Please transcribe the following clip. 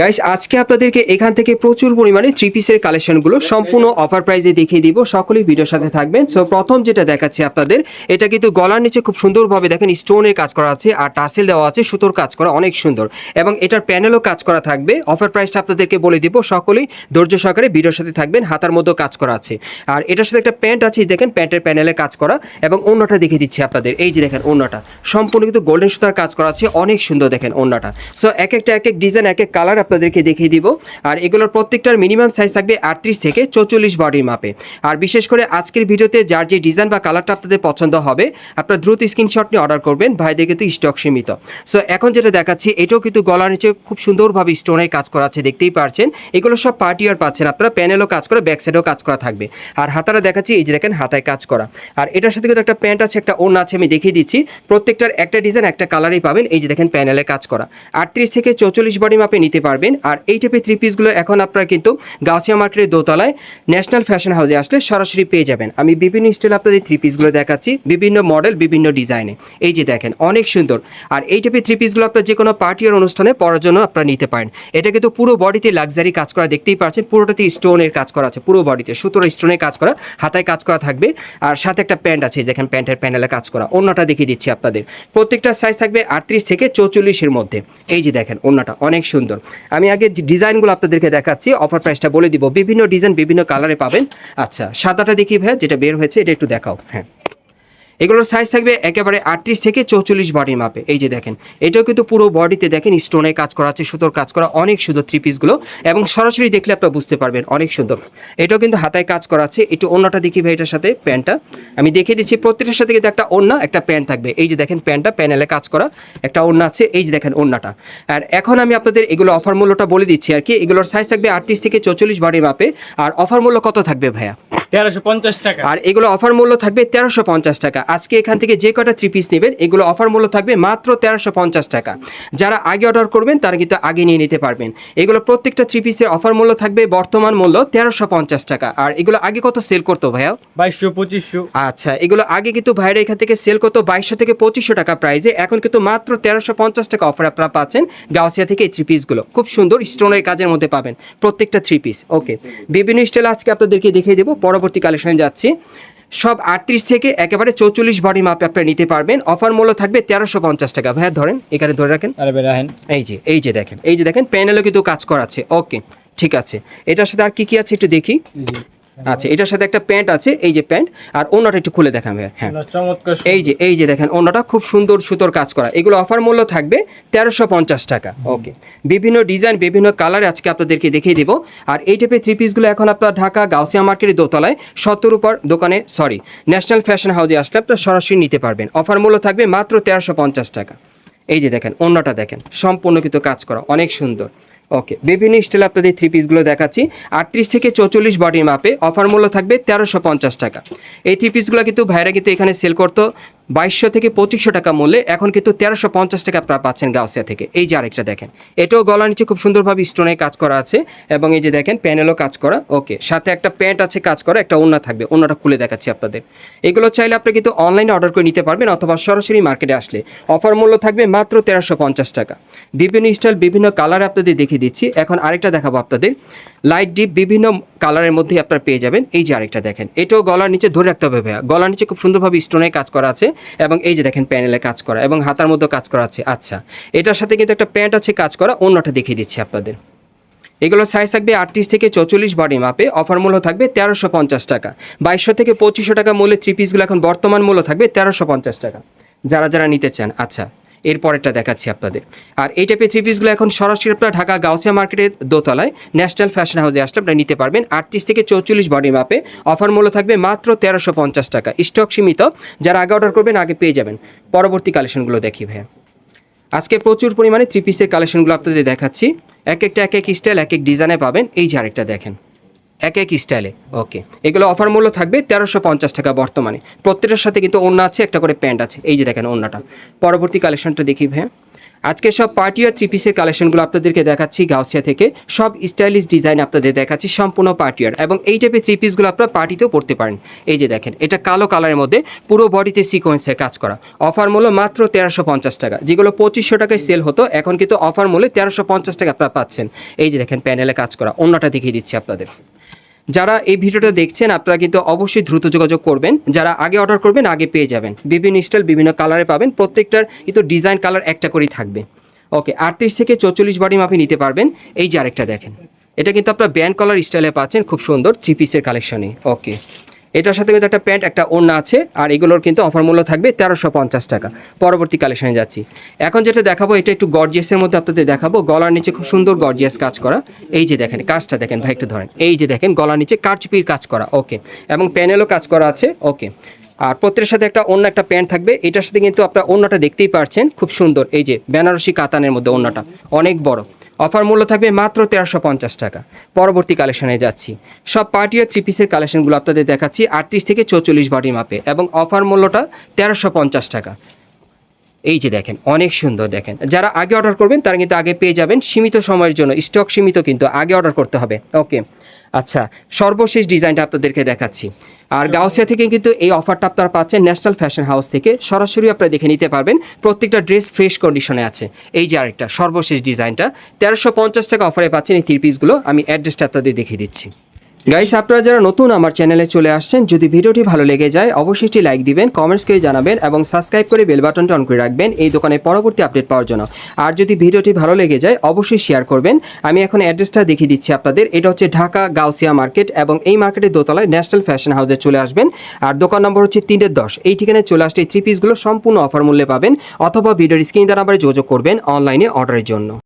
Guys আজকে আপনাদেরকে এখান থেকে প্রচুর পরিমাণে থ্রি পিসের কালেকশনগুলো সম্পূর্ণ অফার প্রাইসে দেখিয়ে দিব। সকলেই ভিডিওর সাথে থাকবেন। সো প্রথম যেটা দেখাচ্ছি আপনাদের, এটা কিন্তু গলার নিচে খুব সুন্দরভাবে দেখেন স্টোনের কাজ করা আছে আর টাসেল দেওয়া আছে, সুতোর কাজ করা অনেক সুন্দর। এবং এটার প্যানেলও কাজ করা থাকবে। অফার প্রাইসটা আপনাদেরকে বলে দিব। সকলেই ধৈর্য সহকারে ভিডিওর সাথে থাকবেন। হাতার মধ্যেও কাজ করা আছে। আর এটার সাথে একটা প্যান্ট আছে দেখেন প্যান্টের প্যানেলে কাজ করা। এবং অন্যটা দেখিয়ে দিচ্ছি আপনাদের। এই যে দেখেন অন্যটা সম্পূর্ণ কিন্তু গোল্ডেন সুতার কাজ করা আছে। অনেক সুন্দর দেখেন অন্যটা সো এক একটা, এক এক ডিজাইন এক এক কালার আপনাদেরকে দেখিয়ে দিব। আর এগুলোর প্রত্যেকটার মিনিমাম সাইজ থাকবে আটত্রিশ থেকে চৌচল্লিশ বডির মাপে। আর বিশেষ করে আজকের ভিডিওতে যার যে ডিজাইন বা কালারটা আপনাদের পছন্দ হবে, আপনার দ্রুত স্ক্রিনশট নিয়ে অর্ডার করবেন। ভাইদের কিন্তু স্টক সীমিত। সো এখন যেটা দেখাচ্ছি, এটাও কিন্তু গলার নিচে খুব সুন্দরভাবে স্টোনে কাজ করা আছে, দেখতেই পারছেন। এগুলো সব পার্টি আর পাচ্ছেন। আপনারা প্যানেলও কাজ করে ব্যাক সাইডেও কাজ করা থাকবে। আর হাতারা দেখাচ্ছি, এই যে দেখেন, হাতায় কাজ করা। আর এটার সাথে কিন্তু একটা প্যান্ট আছে, একটা ওড়না আছে, আমি দেখিয়ে দিচ্ছি। প্রত্যেকটার একটা ডিজাইন একটা কালারই পাবেন। এই যে দেখেন প্যানেলে কাজ করা। আটত্রিশ থেকে চৌচল্লিশ বডি মাপে নিতে পারবেন। আর এই টাইপের থ্রি পিসগুলো এখন আপনারা কিন্তু গাউসিয়া মার্কেটের দোতলায় ন্যাশনাল ফ্যাশন হাউসে আসলে সরাসরি পেয়ে যাবেন। আমি বিভিন্ন স্টাইল আপনাদের থ্রি পিসগুলো দেখাচ্ছি, বিভিন্ন মডেল বিভিন্ন ডিজাইনে এই যে দেখেন, অনেক সুন্দর। আর এই টাইপের থ্রি পিসগুলো আপনার যে কোনো পার্টি আর অনুষ্ঠানে পরার জন্য আপনারা নিতে পারেন। এটা কিন্তু পুরো বডিতে লাক্সারি কাজ করা, দেখতেই পাচ্ছেন, পুরোটাতে স্টোনের কাজ করা আছে, পুরো বডিতে সুতোর স্টোনের কাজ করা, হাতায় কাজ করা থাকবে। আর সাথে একটা প্যান্ট আছে দেখেন প্যান্টের প্যানেলে কাজ করা। অন্যটা দেখিয়ে দিচ্ছি আপনাদের। প্রত্যেকটা সাইজ থাকবে আটত্রিশ থেকে চৌচল্লিশের মধ্যে। এই যে দেখেন অন্যটা অনেক সুন্দর। আমি আগে ডিজাইনগুলো আপনাদেরকে দেখাচ্ছি অফার প্রাইসটা বলে দিব। বিভিন্ন ডিজাইন বিভিন্ন কালারে পাবেন। আচ্ছা সাদাটা দেখি ভাই যেটা বের হয়েছে, এটা একটু দেখাও। হ্যাঁ। এগুলোর সাইজ থাকবে একেবারে আটত্রিশ থেকে চৌচল্লিশ বডির মাপে এই যে দেখেন এটাও কিন্তু পুরো বডিতে দেখেন স্টোনে কাজ করা আছে সুতোর কাজ করা অনেক সুন্দর থ্রি পিসগুলো এবং সরাসরি দেখলে আপনারা বুঝতে পারবেন অনেক সুন্দর। এটাও কিন্তু হাতায় কাজ করা আছে। একটু অন্যটা দেখি ভাই এটার সাথে প্যান্টটা। আমি দেখিয়ে দিচ্ছি প্রত্যেকটার সাথে কিন্তু একটা ওড়না একটা প্যান্ট থাকবে। এই যে দেখেন প্যান্টটা প্যানেলে কাজ করা একটা ওড়না আছে। এই যে দেখেন ওড়নাটা। আর এখন আমি আপনাদের এগুলো অফার মূল্যটা বলে দিচ্ছি আর কি। এগুলোর সাইজ থাকবে আটত্রিশ থেকে চৌচল্লিশ বডির মাপে আর অফার মূল্য কত থাকবে ভাইয়া? তেরোশো পঞ্চাশ টাকা। আর এগুলো অফার মূল্য থাকবে তেরোশো পঞ্চাশ টাকা। আজকে এখান থেকে যে কটা থ্রি পিস নেবেন এগুলো অফার মূল্য থাকবে মাত্র তেরোশো পঞ্চাশ টাকা। যারা আগে অর্ডার করবেন তারা কিন্তু আগে নিয়ে নিতে পারবেন। এগুলো প্রত্যেকটা থ্রি পিসের অফার মূল্য থাকবে বর্তমান মূল্য তেরোশো পঞ্চাশ টাকা। আর এগুলো আগে কত সেল করতো ভাইয়া? বাইশশো পঁচিশশো। আচ্ছা এগুলো আগে কিন্তু ভাইরা এখান থেকে সেল করতো বাইশশো থেকে পঁচিশশো টাকা প্রাইসে এখন কিন্তু মাত্র তেরোশো পঞ্চাশ টাকা অফার আপনারা পাচ্ছেন গাউসিয়া থেকে এই থ্রি পিসগুলো খুব সুন্দর স্টোনের কাজের মধ্যে পাবেন প্রত্যেকটা থ্রি পিস ওকে বিভিন্ন স্টাইল আজকে আপনাদেরকে দেখিয়ে দেবো। পরবর্তী কালেকশনে যাচ্ছি। সব আটত্রিশ থেকে একেবারে চৌচল্লিশ ভরি মাপে আপনারা নিতে পারবেন। অফার মূল্য থাকবে তেরোশো পঞ্চাশ টাকা। ভাইয়া ধরেন এখানে ধরে রাখেন। এই যে এই যে দেখেন এই যে দেখেন প্যানেলও কিন্তু কাজ করা আছে ওকে ঠিক আছে। এটার সাথে আর কি কি আছে একটু দেখি? আচ্ছা এটার সাথে একটা প্যান্ট আছে এই যে প্যান্ট আর অন্যটা একটু খুলে দেখান ভাইয়া হ্যাঁ এই যে এই যে দেখেন অন্যটা খুব সুন্দর সুতোর কাজ করা। এগুলো অফার মূল্য থাকবে তেরোশো পঞ্চাশ টাকা। ওকে বিভিন্ন ডিজাইন বিভিন্ন কালার আজকে আপনাদেরকে দেখিয়ে দিব। আর এই টাইপের থ্রি পিসগুলো এখন আপনার ঢাকা গাউসিয়া মার্কেটের দোতলায় সত্তর উপর দোকানে সরি ন্যাশনাল ফ্যাশন হাউসে আসলে আপনার সরাসরি নিতে পারবেন। অফার মূল্য থাকবে মাত্র তেরোশো পঞ্চাশ টাকা। এই যে দেখেন অন্যটা দেখেন সম্পূর্ণ কিন্তু কাজ করা অনেক সুন্দর। ওকে বিভিন্ন স্টাইল আপনাদের থ্রি পিসগুলো দেখাচ্ছি। আটত্রিশ থেকে চৌচল্লিশ বডির মাপে অফার মূল্য থাকবে তেরোশো পঞ্চাশ টাকা। এই থ্রি পিসগুলো কিন্তু ভাইরা কিন্তু এখানে সেল করতো। বাইশশো থেকে পঁচিশশো টাকা মূল্যে এখন কিন্তু তেরোশো পঞ্চাশ টাকা আপনারা পাচ্ছেন গাউসিয়া থেকে। এই যে আরেকটা দেখেন, এটাও গলার নিচে খুব সুন্দরভাবে স্টোনে কাজ করা আছে এবং এই যে দেখেন প্যানেলও কাজ করা। ওকে সাথে একটা প্যান্ট আছে, কাজ করা, একটা ওড়না থাকবে, ওড়নাটা খুলে দেখাচ্ছি আপনাদের। এগুলো চাইলে আপনি কিন্তু অনলাইনে অর্ডার করে নিতে পারবেন অথবা সরাসরি মার্কেটে আসলে। অফার মূল্য থাকবে মাত্র তেরোশো পঞ্চাশ টাকা। বিভিন্ন স্টাইল বিভিন্ন কালার আপনাদের দেখিয়ে দিচ্ছি। এখন আরেকটা দেখাবো আপনাদের। লাইট ডিপ বিভিন্ন কালারের মধ্যে আপনারা পেয়ে যাবেন। এই যে আরেকটা দেখেন, এটাও গলার নিচে ধরে রাখতে হবে ভাইয়া। গলার নিচে খুব সুন্দরভাবে স্টোনে কাজ করা আছে। এবং এই যে দেখেন প্যানেলে কাজ করা এবং হাতার মধ্যে কাজ করা আছে। আচ্ছা এটার সাথে কিন্তু একটা প্যান্ট আছে কাজ করা, অন্যটা দেখিয়ে দিচ্ছি আপনাদের। এগুলোর সাইজ থাকবে আটত্রিশ থেকে চৌচল্লিশ বডি মাপে অফার মূল্য থাকবে তেরোশো পঞ্চাশ টাকা। বাইশশো থেকে পঁচিশশো টাকা মূল্যে থ্রি পিসগুলো এখন বর্তমান মূল্য থাকবে তেরোশো পঞ্চাশ টাকা। যারা যারা নিতে চান আচ্ছা। এরপরেরটা দেখাচ্ছি আপনাদের। আর এই টাইপের থ্রি পিসগুলো এখন সরাসরি আপনারা ঢাকা গাউসিয়া মার্কেটের দোতলায় ন্যাশনাল ফ্যাশন হাউসে আসলে আপনারা নিতে পারবেন। আটত্রিশ থেকে চৌচল্লিশ বডি মাপে অফার মূল্য থাকবে মাত্র তেরোশো পঞ্চাশ টাকা। স্টক সীমিত, যারা আগে অর্ডার করবেন আগে পেয়ে যাবেন। পরবর্তী কালেকশনগুলো দেখি ভাইয়া। আজকে প্রচুর পরিমাণে থ্রি পিসের কালেকশনগুলো আপনাদের দেখাচ্ছি। এক একটা, এক এক স্টাইল এক এক ডিজাইনে পাবেন। এই যে আরেকটা দেখেন। এক এক স্টাইলে, ওকে। এগুলো অফার মূল্য থাকবে তেরোশো পঞ্চাশ টাকা বর্তমানে। প্রত্যেকটার সাথে কিন্তু ওড়না আছে, একটা করে প্যান্ট আছে। এই যে দেখেন ওড়নাটা। পরবর্তী কালেকশনটা দেখি ভাইয়া। আজকে সব পার্টি আর থ্রি পিসের কালেকশনগুলো আপনাদেরকে দেখাচ্ছি গাউসিয়া থেকে। সব স্টাইলিশ ডিজাইন আপনাদের দেখাচ্ছি, সম্পূর্ণ পার্টিয়ার এবং এই টাইপের থ্রি পিসগুলো আপনারা পার্টিতেও পড়তে পারেন। এই যে দেখেন, এটা কালো কালারের মধ্যে পুরো বডিতে সিকোয়েন্সের কাজ করা। অফার মূল্য মাত্র তেরোশো পঞ্চাশ টাকা। যেগুলো পঁচিশশো টাকায় সেল হতো, এখন কিন্তু অফার মূল্যে তেরোশো পঞ্চাশ টাকা আপনারা পাচ্ছেন। এই যে দেখেন প্যানেলে কাজ করা। অন্যটা দেখিয়ে দিচ্ছি আপনাদের। যারা এই ভিডিওটা দেখছেন, আপনারা কিন্তু অবশ্যই দ্রুত যোগাযোগ করবেন। যারা আগে অর্ডার করবেন, আগে পেয়ে যাবেন। বিভিন্ন স্টাইল বিভিন্ন কালারে পাবেন। প্রত্যেকটার কিন্তু ডিজাইন কালার একটা করেই থাকবে। ওকে আটত্রিশ থেকে চৌচল্লিশ বাড়ি আপনি নিতে পারবেন। এই যে আরেকটা দেখেন। এটা কিন্তু আপনার ব্যান্ড কলার স্টাইলে পাচ্ছেন। খুব সুন্দর থ্রি পিসের কালেকশনে ওকে এটার সাথে কিন্তু একটা প্যান্ট, একটা ওড়না আছে, আর এগুলোর কিন্তু অফার মূল্য থাকবে তেরোশো পঞ্চাশ টাকা। পরবর্তী কালেকশনে যাচ্ছি। এখন যেটা দেখাবো, এটা একটু গর্জিয়াসের মধ্যে আপনাদের দেখাবো। গলার নিচে খুব সুন্দর গর্জিয়াস কাজ করা। এই যে দেখেন, কাজটা দেখেন ভাই, একটু ধরেন। এই যে দেখেন, গলার নিচে কারচুপির কাজ করা ওকে এবং প্যানেলও কাজ করা আছে ওকে আর প্রত্যেকের সাথে একটা অন্য একটা প্যান্ট থাকবে। এটার সাথে কিন্তু আপনার অন্যটা দেখতেই পারছেন, খুব সুন্দর। এই যে বেনারসি কাতানের মধ্যে অন্যটা অনেক বড়। অফার মূল্য থাকবে মাত্র তেরোশো পঞ্চাশ টাকা। পরবর্তী কালেকশনে যাচ্ছি। সব পার্টি আর থ্রি পিসের কালেকশনগুলো আপনাদের দেখাচ্ছি আটত্রিশ থেকে চৌচল্লিশ বাড়ি মাপে এবং অফার মূল্যটা তেরোশো পঞ্চাশ টাকা। এই যে দেখেন, অনেক সুন্দর দেখেন। যারা আগে অর্ডার করবেন, তারা কিন্তু আগে পেয়ে যাবেন সীমিত সময়ের জন্য। স্টক সীমিত কিন্তু আগে অর্ডার করতে হবে। ওকে আচ্ছা সর্বশেষ ডিজাইনটা আপনাদেরকে দেখাচ্ছি। আর গাউসিয়া থেকে কিন্তু এই অফারটা আপনারা পাচ্ছেন ন্যাশনাল ফ্যাশন হাউস থেকে। সরাসরি আপনারা দেখে নিতে পারবেন, প্রত্যেকটা ড্রেস ফ্রেশ কন্ডিশনে আছে। এই যে আরেকটা, সর্বশেষ ডিজাইনটা তেরোশো পঞ্চাশ টাকা অফারে পাচ্ছেন এই থ্রি পিসগুলো আমি অ্যাড্রেসটা আপনাদের দেখিয়ে দিচ্ছি। গাইস আপনারা যারা নতুন আমার চ্যানেলে চলে আসছেন, যদি ভিডিওটি ভালো লেগে যায়, অবশ্যই একটি লাইক দিবেন কমেন্টস করে জানাবেন এবং সাবস্ক্রাইব করে বেল বাটনটা অন করে রাখবেন এই দোকানে পরবর্তী আপডেট পাওয়ার জন্য। আর যদি ভিডিওটি ভালো লেগে যায়, অবশ্যই শেয়ার করবেন। আমি এখন অ্যাড্রেসটা দেখিয়ে দিচ্ছি আপনাদের। এটা হচ্ছে ঢাকা গাউসিয়া মার্কেট এবং এই মার্কেটের দোতলায় ন্যাশনাল ফ্যাশন হাউসে চলে আসবেন। আর দোকান নম্বর হচ্ছে তিনটে দশ। এই ঠিকানায় চলে আসলে এই থ্রি পিসগুলো সম্পূর্ণ অফার মূল্যে পাবেন অথবা ভিডিওর স্ক্রিন দ্বারা আবার যোগাযোগ করবেন অনলাইনে অর্ডারের জন্য।